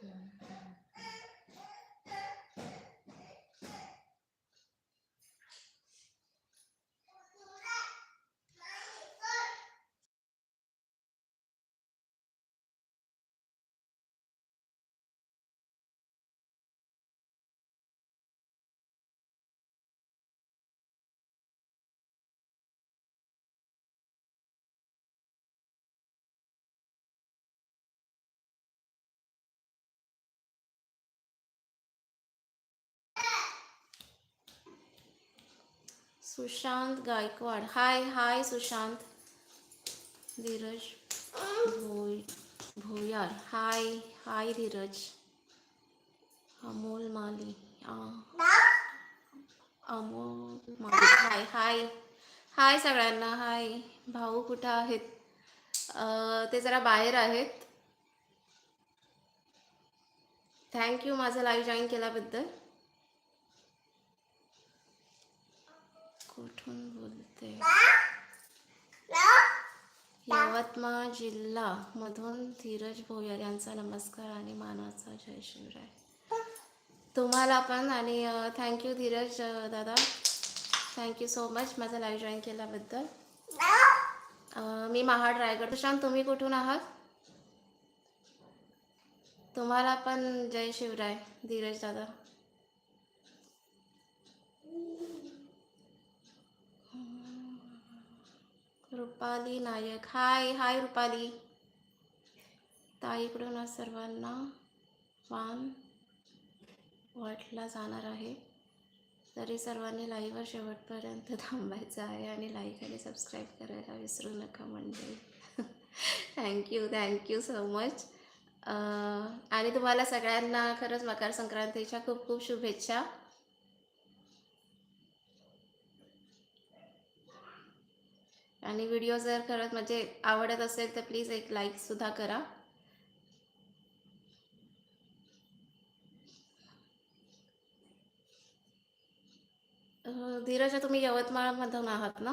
Son. Sushant Gaikwad. हाय हाय सुशांत. धीरज भोय भोयार. हाय हाय धीरज. अमोल माली. अमोल माली. हाय hi. हाय सगळ्यांना. हाय. भाऊ कुठं आहेत? ते जरा बाहेर आहेत. थँक्यू माझं लाईव्ह जॉईन केल्याबद्दल. कुठून बोलते यवतमाळ जिल्हा मधून धीरज भोयर यांचा नमस्कार आणि मानाचा जय शिवराय. तुम्हाला पण आणि थँक्यू धीरज दादा. थँक्यू सो मच माझा लाईव्ह जॉईन केल्याबद्दल. मी महाड रायगड. प्रशांत तुम्ही कुठून आहात? तुम्हाला पण जय शिवराय धीरज दादा. रुपाली नायक. हाय हाय रुपाली. ताईकडून आज सर्वांना वान वाटला जाणार आहे. तरी सर्वांनी लाईव्हवर शेवटपर्यंत थांबायचं आहे आणि लाईक आणि सबस्क्राईब करायला विसरू नका मंडळी. थँक्यू थँक्यू सो मच आणि तुम्हाला सगळ्यांना खरंच मकर संक्रांतीच्या खूप खूप शुभेच्छा. आणि व्हिडिओ जर खरंच म्हणजे आवडत असेल तर प्लीज एक लाईकसुद्धा करा. धीरजा धीरज तुम्ही यवतमाळमधून आहात ना?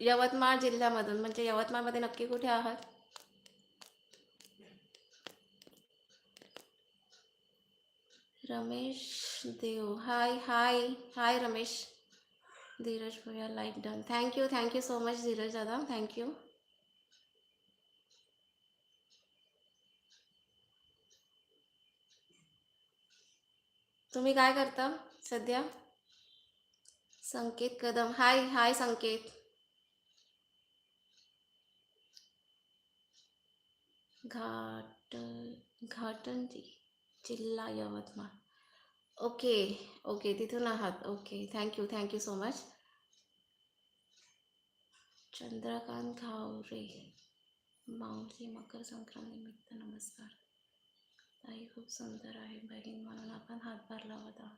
यवतमाळ जिल्ह्यामधून म्हणजे यवतमाळमध्ये नक्की कुठे आहात? Ramesh Dev hi hi hi Ramesh. Dheeraj भैया like done thank you thank you so much Dheeraj दादा थँक्यू तुम्ही काय करता सध्या? संकेत कदम. हाय हाय संकेत. घाट घाटंजी जिल्हा यवतमाळ. ओके ओके तिथून आहात. Okay thank you thank you so much Chandrakant Ghaware Mauli मकर संक्रांतीनिमित्त नमस्कार. ताई खूप सुंदर आहे. बहीण म्हणून आपण हातभार लावत आहोत.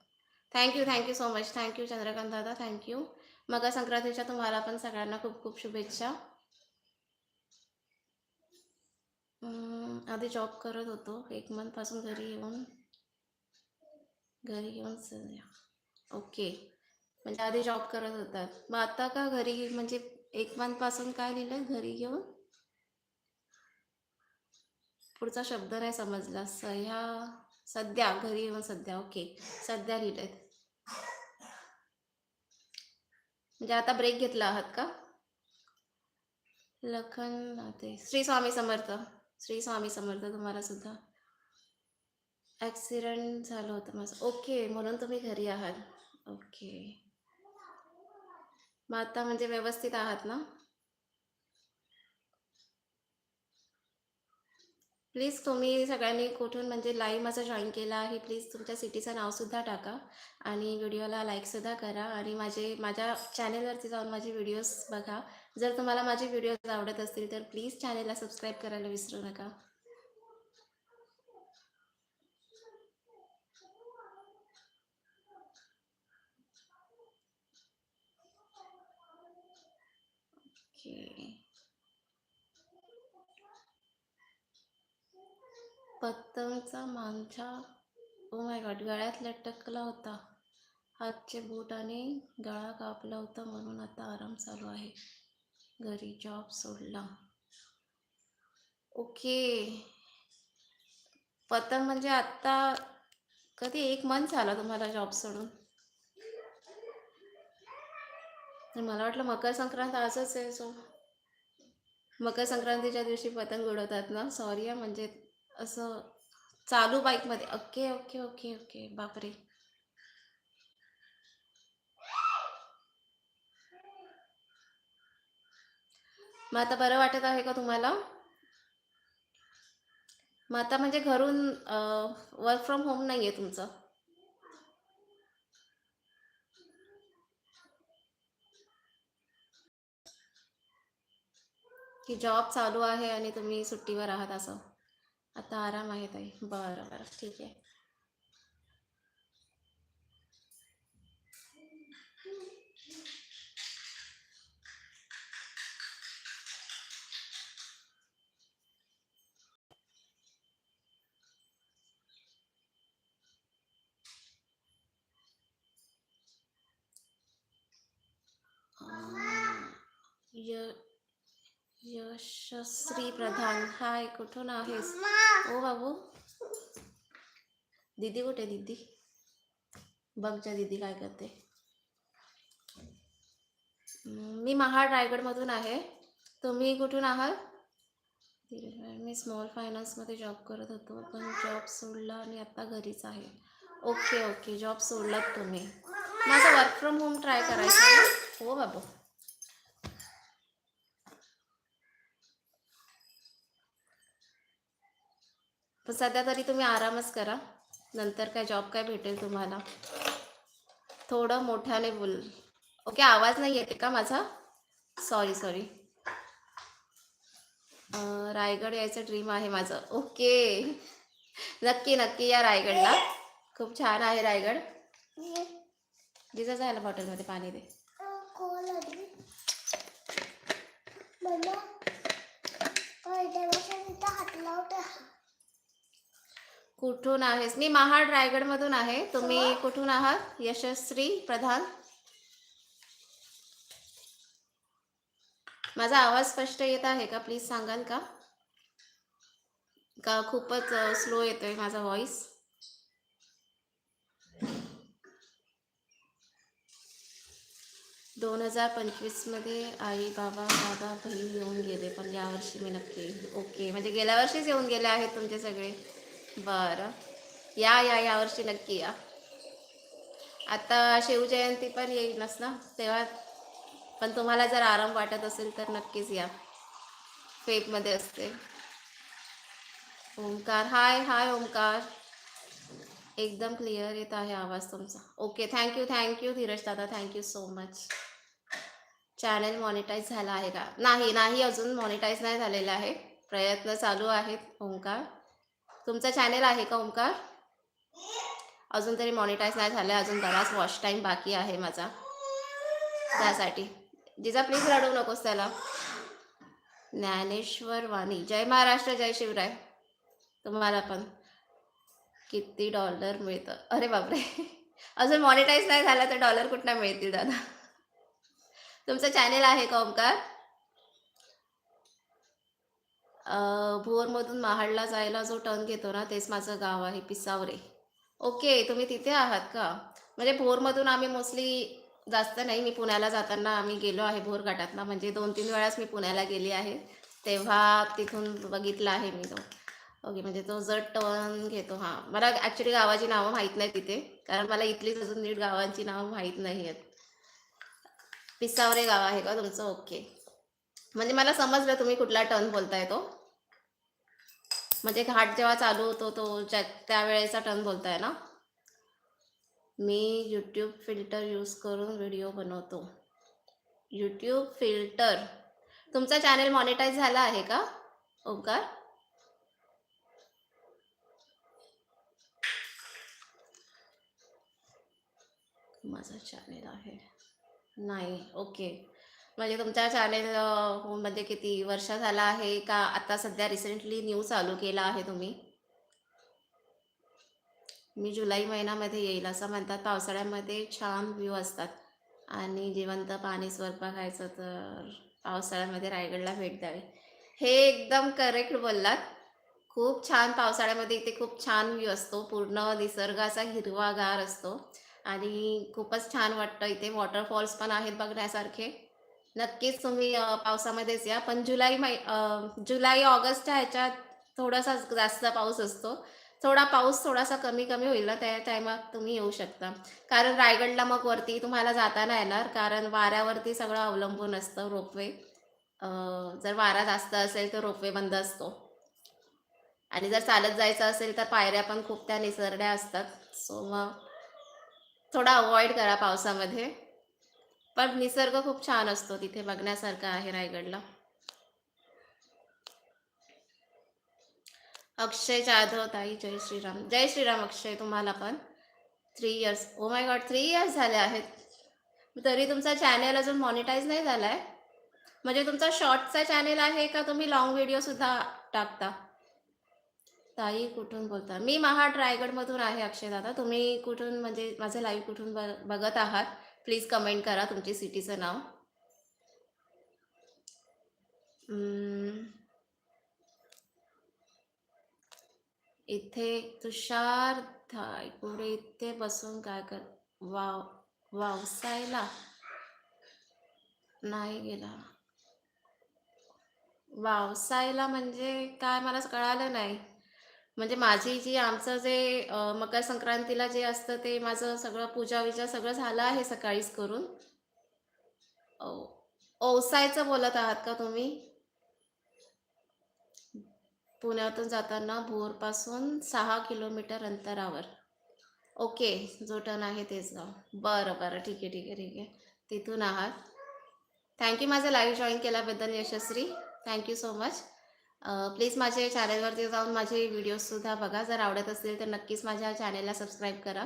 Thank you thank you so much thank you Chandrakant दादा. थँक्यू मकर संक्रांतीच्या तुम्हाला पण सगळ्यांना खूप खूप शुभेच्छा. आधी जॉब करत होतो. एक मंथपासून घरी येऊन घरी येऊन ओके म्हणजे आधी जॉब करत होतात मग आता का घरी म्हणजे एक मंथपासून काय लिहिलं घरी येऊन पुढचा शब्द नाही समजला. सह्या सध्या घरी येऊन सध्या. ओके. सध्या लिहिलंय. म्हणजे आता ब्रेक घेतला आहात का? लखन ते श्री स्वामी समर्थ. श्री स्वामी समर्थ तुम्हाला सुद्धा. ॲक्सिडेंट झालं होतं माझं. ओके. म्हणून तुम्ही घरी आहात. ओके. मग आता म्हणजे व्यवस्थित आहात ना? प्लीज तुम्ही सगळ्यांनी कुठून म्हणजे लाईव्ह माझा जॉईन केला आहे प्लीज तुमच्या सिटीचं नावसुद्धा टाका आणि व्हिडिओला लाईकसुद्धा करा आणि माझे माझ्या चॅनेलवरती जाऊन माझे व्हिडिओज बघा. जर तुम्हाला माझे व्हिडिओज आवडत असतील तर प्लीज चॅनेलला सबस्क्राईब करायला विसरू नका. ओके पतंगचा मांजा ओ माय गॉड गळ्यात लटकला होता. हातचे बूट आणि गळा कापला होता म्हणून आता आराम चालू आहे. घरी जॉब सोडला. ओके पतंग म्हणजे आत्ता कधी एक मंथ झाला तुम्हाला जॉब सोडून? तर मला वाटलं मकर संक्रांत आजच आहे सो मकर संक्रांतीच्या दिवशी पतंग उडवतात ना? सॉरी म्हणजे असं चालू बाईकमध्ये ओके ओके ओके ओके. बापरे. मग आता बरं वाटत आहे का तुम्हाला? मग आता म्हणजे घरून वर्क फ्रॉम होम नाही आहे तुमचं? की जॉब चालू आहे आणि तुम्ही सुट्टीवर आहात असं. आता आराम आहे ताई. बरं बरं. ठीक आहे. य यशस्वी प्रधान. हाय कुठून आहेस? ओ बाबू. दीदी कुठे दीदी? बघ जा दीदी काय करते. मी महाड रायगडमधून आहे. तुम्ही कुठून आहात? मी स्मॉल फायनान्समध्ये जॉब करत होतो पण जॉब सोडला आणि आता घरीच आहे. Okay okay. जॉब सोडलात तुम्ही. माझं वर्क फ्रॉम होम ट्राय करायचं आहे. हो बाबू. पण सध्या तरी तुम्ही आरामच करा नंतर काय जॉब काय भेटेल तुम्हाला थोडं मोठ्याने बोल ओके आवाज नाही येते का माझा सॉरी सॉरी रायगड यायचं ड्रीम आहे माझं ओके नक्की नक्की या रायगडला खूप छान आहे रायगड जिजा जायला बॉटलमध्ये पाणी दे कुठून आहेस? मी महाड रायगडमधून आहे. तुम्ही कुठून आहात? यशस्वी प्रधान. माझा आवाज स्पष्ट येत आहे का? प्लीज सांगाल का? का खूपच स्लो येतोय माझा व्हॉइस दोन हजार पंचवीसमध्ये आई बाबा दादा बहीण येऊन गेले पण यावर्षी मी नक्की. ओके. म्हणजे गेल्या वर्षीच येऊन गेले आहेत तुमचे सगळे. बरं. या या यावर्षी नक्की या. आता शिवजयंती पण येईलच ना? तेव्हा पण तुम्हाला जर आराम वाटत असेल तर नक्कीच या. फेबमध्ये असते. ओंकार हाय हाय ओंकार. एकदम क्लिअर येत आहे आवाज तुमचा. Okay thank you thank you Dheeraj दादा thank you so much channel monetise झाला आहे का? नाही नाही अजून मॉनिटाईज नाही झालेला आहे. प्रयत्न चालू आहेत ओंकार. तुमचं चॅनल आहे का ओमकार अजून तरी मॉनिटाईज नाही झालं अजून बराच वॉच टाईम बाकी आहे माझा. त्यासाठी. जिजा प्लीज रडू नकोस त्याला. ज्ञानेश्वर वाणी. जय महाराष्ट्र जय शिवराय. तुम्हाला पण. किती डॉलर मिळतं. अरे बापरे. अजून मॉनिटाईज नाही झाला तर डॉलर कुठनं मिळतील दादा? तुमचं चॅनेल आहे का ओमकार भोरमधून महाडला जायला जो टर्न घेतो ना तेच माझं गाव आहे पिसावरे. ओके तुम्ही तिथे आहात का? म्हणजे भोरमधून आम्ही मोस्टली जास्त नाही मी पुण्याला जाताना आम्ही गेलो आहे भोर घाटातनं. म्हणजे दोन तीन वेळाच मी पुण्याला गेली आहे. तेव्हा तिथून बघितला आहे मी तो. ओके म्हणजे तो जर टर्न घेतो हां. मला ॲक्च्युली गावाची नावं माहीत नाही तिथे कारण मला इथलीच अजून नीट गावांची नावं माहीत नाही आहेत. पिसावरे गाव आहे का तुमचं? ओके. म्हणजे मला समजलं तुम्ही कुठला टर्न बोलताय तो. म्हणजे घाट जेव्हा चालू होतो तो त्यावेळेचा टर्न बोलताय ना? मी यूट्यूब फिल्टर यूज करून व्हिडिओ बनवतो. यूट्यूब फिल्टर तुमचा चॅनल मॉनिटाईज झाला आहे का ओंकार? माझा चॅनेल आहे. नाही ओके म्हणजे तुमच्या चॅनेल मध्ये किती वर्ष झाला आहे का आता सध्या रिसेंटली न्यू चालू केला आहे तुम्ही? मी जुलै महिन्यामध्ये येईल असं म्हणतात. पावसाळ्यामध्ये छान व्ह्यू असतात. आणि जिवंत पाणी स्वरूपा खायचं तर पावसाळ्यामध्ये रायगडला भेट द्यावी. हे एकदम करेक्ट बोललात. खूप छान पावसाळ्यामध्ये इथे खूप छान व्ह्यू असतो. पूर्ण निसर्गाचा हिरवागार असतो. आणि खूपच छान वाटतं. इथे वॉटरफॉल्स पण आहेत बघण्यासारखे. नक्कीच तुम्ही अ, पावसामध्येच या. पण जुलै मै अ, जुलै ऑगस्टच्या ह्याच्यात थोडासा जास्त पाऊस असतो. थोडा पाऊस थोडासा कमी कमी होईल ना त्या टायमात तुम्ही येऊ शकता. कारण रायगडला मग वरती तुम्हाला जाता नाही येणार. कारण वाऱ्यावरती सगळं अवलंबून असतं रोपवे. जर वारा जास्त असेल तर रोपवे बंद असतो. आणि जर चालत जायचं असेल तर पायऱ्या पण खूप त्या निसरड्या असतात. सो मग थोडा अवॉइड करा पावसामध्ये. पण निसर्ग खूप छान असतो तिथे बघण्यासारखा आहे रायगडला. अक्षय जाधव ताई जय श्रीराम. जय श्रीराम अक्षय तुम्हाला पण. Three years oh my God three years झाले आहेत. तरी तुमचा चॅनेल अजून मॉनिटाईज नाही झाला आहे म्हणजे तुमचा शॉर्टचा चॅनेल आहे का? तुम्ही लॉंग व्हिडिओसुद्धा टाकता. ताई कुठून बोलता? मी महाड रायगडमधून आहे अक्षय दादा. तुम्ही कुठून म्हणजे माझे लाईव्ह कुठून बघत आहात? प्लीज कमेंट करा तुमच्या सिटीचं नाव. इथे तुषार थाय पुढे इथे बसून काय कर वाव वावसायला. नाही गेला. वावसायला म्हणजे काय? मला कळालं नाही. म्हणजे माझी जी आमचं जे मकर संक्रांतीला जे असतं ते माझं सगळं पूजा विजा सगळं झालं आहे सकाळीच करून. औसायचं ओसायचं बोलत आहात का तुम्ही? पुण्यातून जाताना भोरपासून सहा किलोमीटर अंतरावर. ओके जो टन आहे तेच गाव. बरं बरं ठीक आहे ठीक आहे ठीक आहे. तिथून आहात. थँक्यू माझं लाईव्ह जॉईन केल्याबद्दल Yashasvi. Thank you so much please माझ्या चॅनलवरती जाऊन माझे व्हिडिओजसुद्धा बघा. जर आवडत असतील तर नक्कीच माझ्या चॅनलला सबस्क्राईब करा.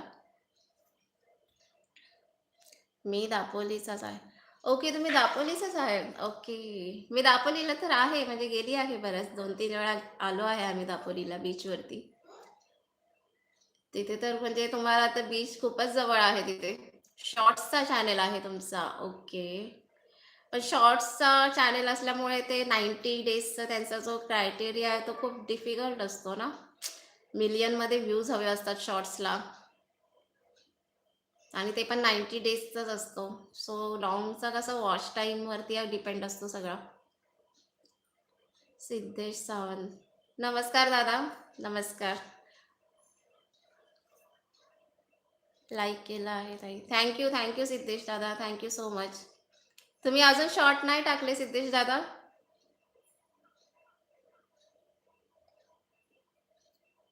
मी दापोलीचाच आहे ओके तुम्ही दापोलीचाच आहे ओके. मी दापोलीला तर आहे म्हणजे गेली आहे बरंच. दोन तीन वेळा आलो आहे आम्ही दापोलीला बीचवरती तिथे तर म्हणजे तुम्हाला तर बीच खूपच जवळ आहे तिथे. शॉर्ट्सचा चॅनेल आहे तुमचा. ओके. पण शॉर्ट्सचा चॅनल असल्यामुळे ते नाईन्टी डेजचा त्यांचा जो क्रायटेरिया आहे तो खूप डिफिकल्ट असतो ना? मिलियनमध्ये व्ह्यूज हवे असतात शॉर्ट्सला. आणि ते पण नाईन्टी डेजचाच असतो. सो लॉंगचा कसं वॉच टाईमवरती डिपेंड असतो सगळा. सिद्धेश सावंत. नमस्कार दादा. नमस्कार. लाईक केला आहे ताई. Thank you thank you Siddhesh दादा. Thank you so much. तुम्ही अजून शॉर्ट नाही टाकले सिद्धेश दादा.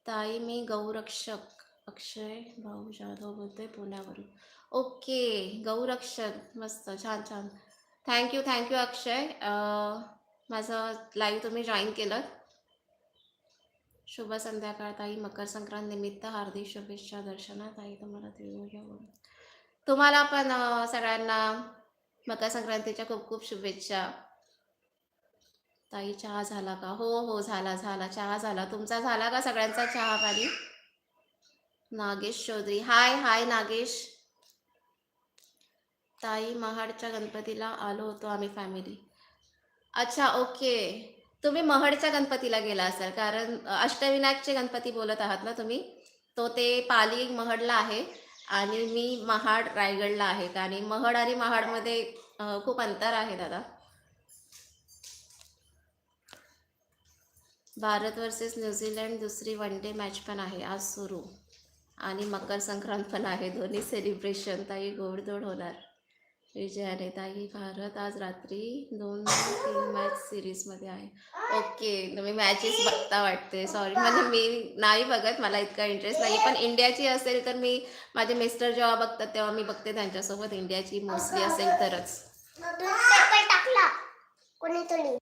ताई मी गौरक्षक. अक्षय भाऊ जाधव बोलतोय पुण्यावरून. ओके गौरक्षक. मस्त छान छान. Thank you thank you Akshay. माझं लाईव्ह तुम्ही जॉईन केलं. शुभ संध्याकाळ ताई. मकर संक्रांत निमित्त हार्दिक शुभेच्छा दर्शना ताई तुम्हाला तुम्हाला पण सगळ्यांना मकर संक्रांतीच्या खूप खूप शुभेच्छा. ताई चहा झाला का? हो हो झाला झाला. चहा झाला. तुमचा झाला का सगळ्यांचा चहा पाणी? नागेश चौधरी. हाय हाय नागेश. ताई महाडच्या गणपतीला आलो होतो आम्ही फॅमिली अच्छा ओके तुम्ही महडच्या गणपतीला गेला असाल कारण अष्टविनायकचे गणपती बोलत आहात ना तुम्ही? तो ते पाली महडला आहे. आणि मी महाड रायगडला आहे. आणि महड आणि महाडमध्ये खूप अंतर आहे दादा. भारत वर्सेस न्यूझीलंड दुसरी वन डे मॅच पण आहे. आज सुरू. आणि मकर संक्रांत पण आहे. दोन्ही सेलिब्रेशन ताई गोडधोड होणार. विजयाने ताई भारत आज रात्री दोन तीन मॅच सिरीजमध्ये आहे. ओके तुम्ही मॅचेस बघता वाटते. सॉरी म्हणजे मी नाही बघत मला इतका इंटरेस्ट नाही पण इंडियाची असेल तर मी माझे मिस्टर जेव्हा बघतात तेव्हा मी बघते त्यांच्यासोबत. इंडियाची मोस्टली असेल तरच. टाकला. कोणीतरी.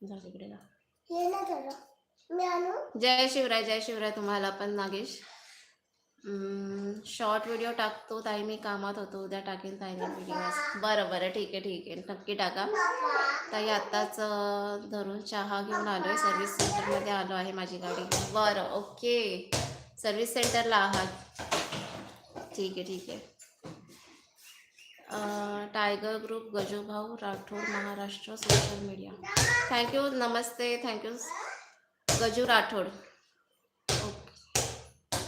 जा. जय शिवराय जय शिवराय तुम्हाला पण नागेश. शॉर्ट व्हिडिओ टाकतो ताई मी कामात होतो उद्या टाकेन ताईने व्हिडिओ बरं बरं ठीक आहे ठीक आहे. नक्की टाका. ताई आत्ताच धरून चहा घेऊन आलो आहे सर्व्हिस सेंटरमध्ये आलो आहे माझी गाडी. बरं ओके. सर्व्हिस सेंटरला आहात. ठीक आहे ठीक आहे. Tiger group Gajubhau Rathod Maharashtra social media thank you Namaste. Thank you Gaju Rathod. Okay.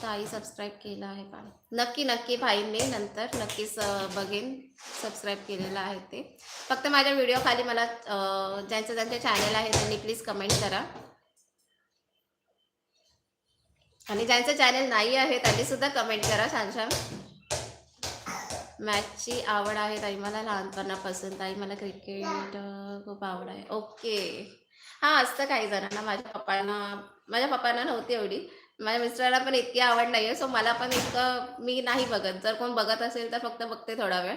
ताई सबस्क्राईब केलं आहे का? नक्की नक्की भाईंनी नंतर नक्कीच बघेन सबस्क्राईब केलेलं आहे ते. फक्त माझ्या व्हिडिओ खाली मला ज्यांचं ज्यांचं चॅनल आहे त्यांनी प्लीज कमेंट करा. आणि ज्यांचं चॅनल नाही आहे त्यांनी सुद्धा कमेंट करा छान छान मॅचची आवड आहे ताई. मला लहानपणापासून ताई मला क्रिकेट खूप आवड आहे. ओके. हां असतं काही जणांना. माझ्या पप्पांना माझ्या पप्पांना नव्हती एवढी. माझ्या मिस्टरांना पण इतकी आवड नाही आहे सो मला पण इतकं मी नाही बघत. जर कोण बघत असेल तर फक्त बघते थोडा वेळ.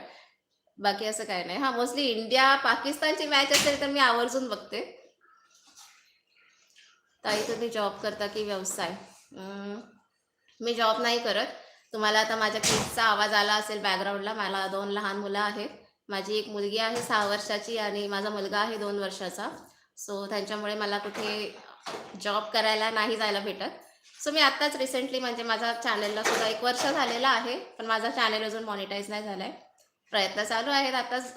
बाकी असं काही नाही. हा मोस्टली इंडिया पाकिस्तानची मॅच असेल तर मी आवर्जून बघते. ताई तुम्ही जॉब करता की व्यवसाय? अं, मी जॉब नाही करत. तुम्हाला आता माझ्या किड्सचा आवाज आला असेल बॅकग्राऊंडला मला दोन लहान मुलं आहेत. माझी एक मुलगी आहे सहा वर्षाची आणि माझा मुलगा आहे दोन वर्षाचा. सो त्यांच्यामुळे मला कुठे जॉब करायला नाही जायला भेटत. सो मी आत्ताच रिसेंटली म्हणजे माझा चॅनलला सुद्धा एक वर्ष झालेलं आहे पण माझा चॅनल अजून मॉनिटाईज नाही झाला आहे प्रयत्न चालू आहेत. आताच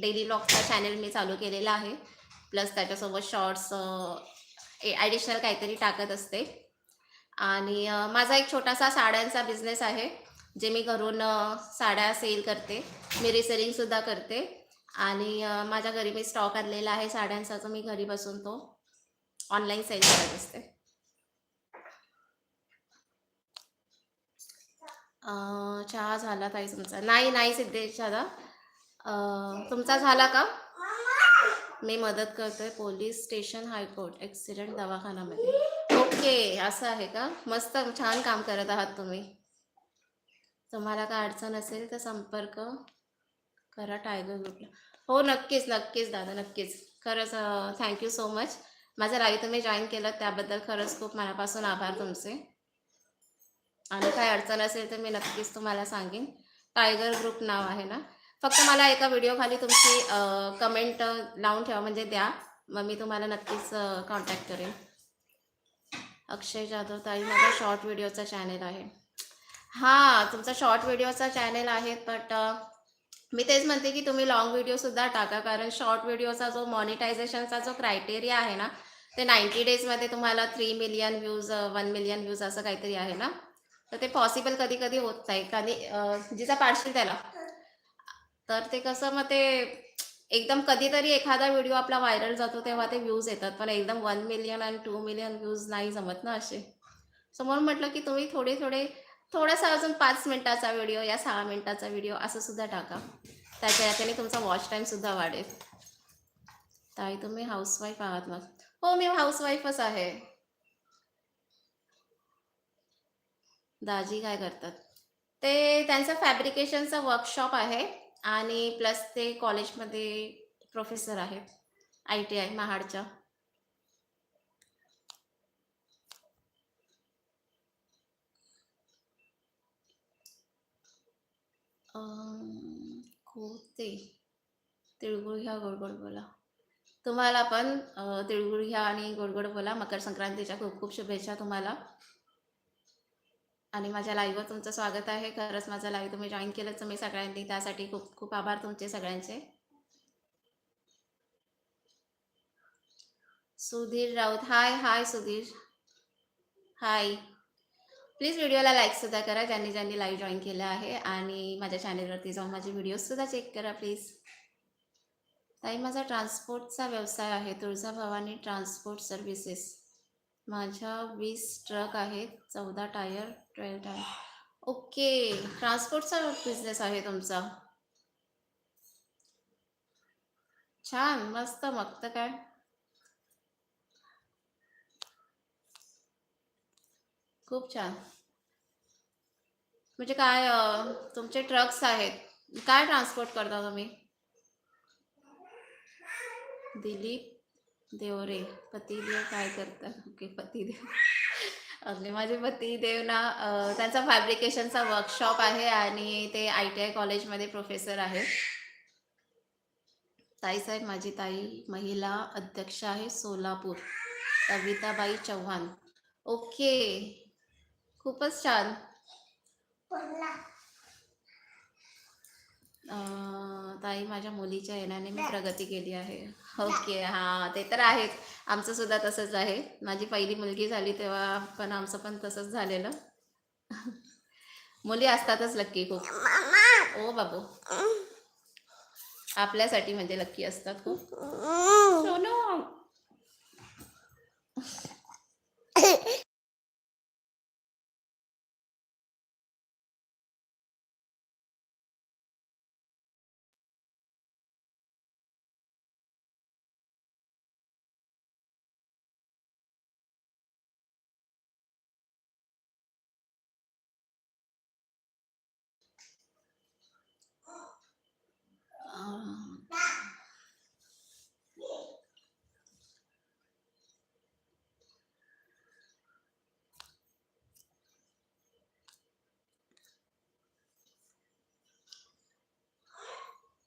डेली ब्लॉगचा चॅनल मी चालू केलेला आहे. प्लस त्याच्यासोबत शॉर्ट्स ॲडिशनल काहीतरी टाकत असते. आणि माझा एक छोटासा साड्यांचा बिझनेस आहे जे मी घरून साड्या सेल करते. मी रिसेलिंगसुद्धा करते. आणि माझ्या घरी मी स्टॉक आणलेला आहे साड्यांचा मी घरी बसून तो ऑनलाईन सेल करत असते. चहा झाला ताई तुमचा? नाही नाही सिद्धेश दादा तुमचा झाला का? मी मदत करतोय police station high court accident दवाखानामध्ये okay असं आहे का? मस्त छान काम करत आहात तुम्ही. तुम्हाला काय अडचण असेल तर संपर्क करा टायगर ग्रुपला हो नक्कीच नक्कीच दादा नक्कीच. खरंच थँक्यू सो मच माझं लाईव्ह तुम्ही जॉईन केलं त्याबद्दल खरंच खूप मनापासून आभार तुमचे. आणि काय अडचण असेल तर मी नक्कीच तुम्हाला सांगेन. टायगर ग्रुप नाव आहे ना. फक्त मला एका व्हिडिओ खाली तुमची कमेंट लावून ठेवा म्हणजे द्या. मग मी तुम्हाला नक्कीच कॉन्टॅक्ट करेन. अक्षय जाधव ताई माझा शॉर्ट व्हिडिओचा चॅनेल आहे. हां तुमचा शॉर्ट व्हिडिओचा चॅनेल आहे बट मी तेच म्हणते की तुम्ही लॉंग व्हिडिओसुद्धा टाका कारण शॉर्ट व्हिडिओचा जो मॉनिटायझेशनचा जो क्रायटेरिया आहे ना ते नाईन्टी डेजमध्ये तुम्हाला three million views one million views असं काहीतरी आहे ना. तर ते पॉसिबल कधी कधी होत नाही. कधी जिचा पाडशील त्याला. तर ते कसं मग ते एकदम कधीतरी एखादा व्हिडिओ आपला व्हायरल जातो तेव्हा ते व्ह्यूज येतात. पण एकदम वन मिलियन आणि टू मिलियन व्ह्यूज नाही जमत ना असे. सो म्हणून म्हटलं की तुम्ही थोडे थोडे थोडासा अजून पाच मिनिटाचा व्हिडिओ या सहा मिनिटाचा व्हिडिओ असं सुद्धा टाका. त्याच्या याच्याने तुमचा वॉच टाईमसुद्धा वाढेल. ताई तुम्ही हाऊसवाईफ आहात मग. हो मी हाऊसवाईफच आहे. दाजी काय करतात? ते त्यांचं फॅब्रिकेशनचं वर्कशॉप आहे आणि प्लस ते कॉलेजमध्ये प्रोफेसर आहेत आय टी आय महाडच्या. कोते. तिळगुळ घ्या गोडगोड बोला. तुम्हाला पण तिळगुळ घ्या आणि गोडगोड बोला. मकर संक्रांतीच्या खूप खूप शुभेच्छा तुम्हाला. आणि माझ्या लाईव्हवर तुमचं स्वागत आहे. खरंच माझा लाईव्ह तुम्ही जॉईन केलं तुम्ही सगळ्यांनी. त्यासाठी खूप खूप आभार तुमचे सगळ्यांचे. Sudhir Raut. Hi hi Sudhir. Hi. Please व्हिडिओला लाईकसुद्धा करा ज्यांनी ज्यांनी लाईव्ह जॉईन केलं आहे आणि माझ्या चॅनेलवरती जाऊन माझे व्हिडिओजसुद्धा चेक करा प्लीज ताई माझा ट्रान्सपोर्टचा व्यवसाय आहे तुळजाभवानी ट्रान्सपोर्ट सर्व्हिसेस माझ्या वीस ट्रक आहेत चौदा टायर ट्वेल्व टायर ओके ट्रान्सपोर्टचा बिझनेस आहे तुमचा. छान मस्त मग तर काय? खूप छान. म्हणजे काय तुमचे ट्रक्स आहेत. काय ट्रान्सपोर्ट करता तुम्ही? दिलीप देवरे पतिदेव काय करतात? ओके पतिदेव. अगदी माझे पतिदेव ना त्यांचा फॅब्रिकेशनचा वर्कशॉप आहे आणि ते आय टी आय कॉलेजमध्ये प्रोफेसर आहेत. ताई साहेब माझी ताई महिला अध्यक्ष आहे सोलापूर. कविताबाई चव्हाण. ओके. खूपच छान. ताई माझ्या मुलीच्या येण्याने मी प्रगती केली आहे. ओके हां ते तर आहेच आमचं सुद्धा तसंच आहे. माझी पहिली मुलगी झाली तेव्हा पण आमचं पण तसंच झालेलं. मुली असतातच लक्की खूप. ओ बाबू. आपल्यासाठी म्हणजे लक्की असतात खूप.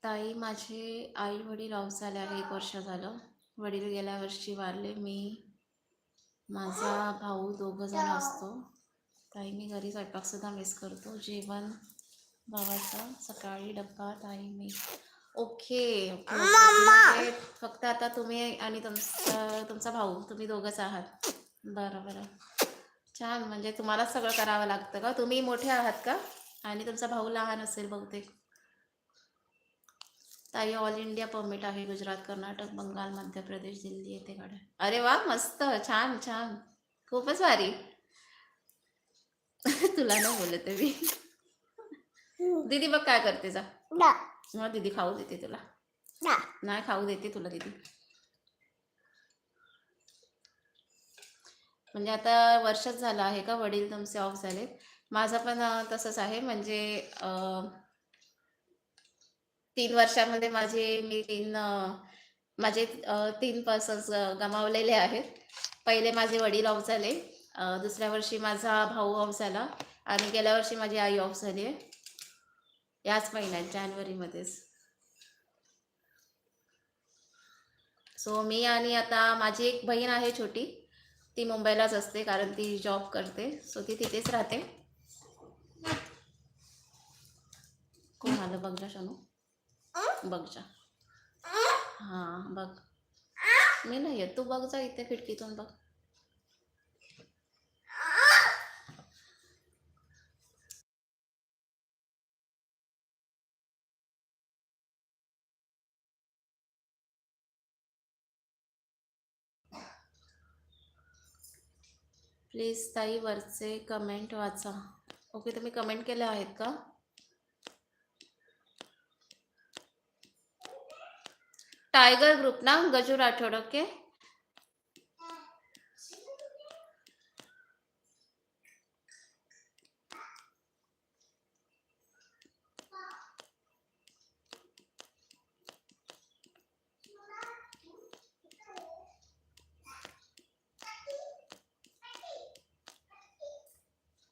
ताई माझे आई वडील ऑफ झाले आहे एक वर्ष झालं. वडील गेल्या वर्षी वारले. मी माझा भाऊ दोघं जण असतो. ताई मी घरी स्वयंपाकसुद्धा मिस करतो. जेवण भावाचा सकाळी डब्बा ताई मी. ओके ओके, फक्त आता तुम्ही आणि तुमचा तुमचा भाऊ तुम्ही दोघंच आहात. बरं बरं. छान. म्हणजे तुम्हालाच सगळं करावं लागतं का? तुम्ही मोठे आहात का? आणि तुमचा भाऊ लहान असेल बहुतेक. ताई ऑल इंडिया परमिट आहे गुजरात कर्नाटक बंगाल मध्य प्रदेश दिल्ली येथे गाड्या अरे वा मस्त छान छान. खूपच भारी. तुला नाही बोलत मी. दीदी बघ काय करते जा. ना. मग दीदी खाऊ देते तुला. ना. नाही खाऊ देते तुला दीदी. म्हणजे आता वर्षच झालं आहे का वडील तुमचे ऑफ झाले माझं पण तसंच आहे. म्हणजे अं, तीन वर्षामध्ये माझे मी तीन माझे तीन पर्सन्स गमावलेले आहेत. पहिले माझे वडील ऑफ झाले. दुसऱ्या वर्षी माझा भाऊ ऑफ झाला आणि गेल्या वर्षी माझी आई ऑफ झाली आहे. याच महिन्यात जानेवारीमध्येच सो मी आणि आता माझी एक बहीण आहे छोटी. ती मुंबईलाच असते कारण ती जॉब करते. सो ती तिथेच राहते. कोण आलं बघ जा शनू? बघ जा. हां बघ. मी नाही येत तू बघ जा इथे खिडकीतून बघ. प्लीज ताई वरचे कमेंट वाचा. ओके तुम्ही कमेंट केले आहेत का? टायगर ग्रुप ना गजू राठोड ओके?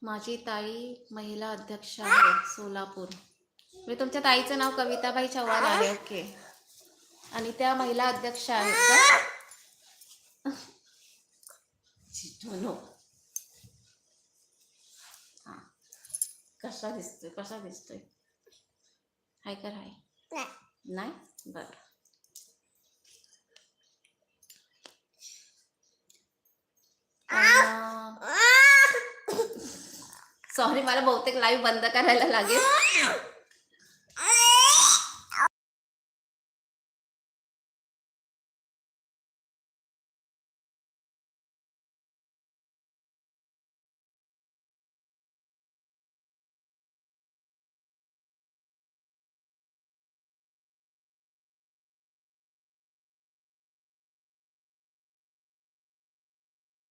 माझी ताई महिला अध्यक्ष आहे सोलापूर. मी तुमच्या ताईचं नाव कविताबाई चव्हाण आहे ओके. आणि त्या महिला अध्यक्ष आहेत का? हा. कसा दिसतोय कसा दिसतोय? हाय कर हाय नाही? नाही? बरं. सॉरी मला बहुतेक लाईव्ह बंद करायला लागेल.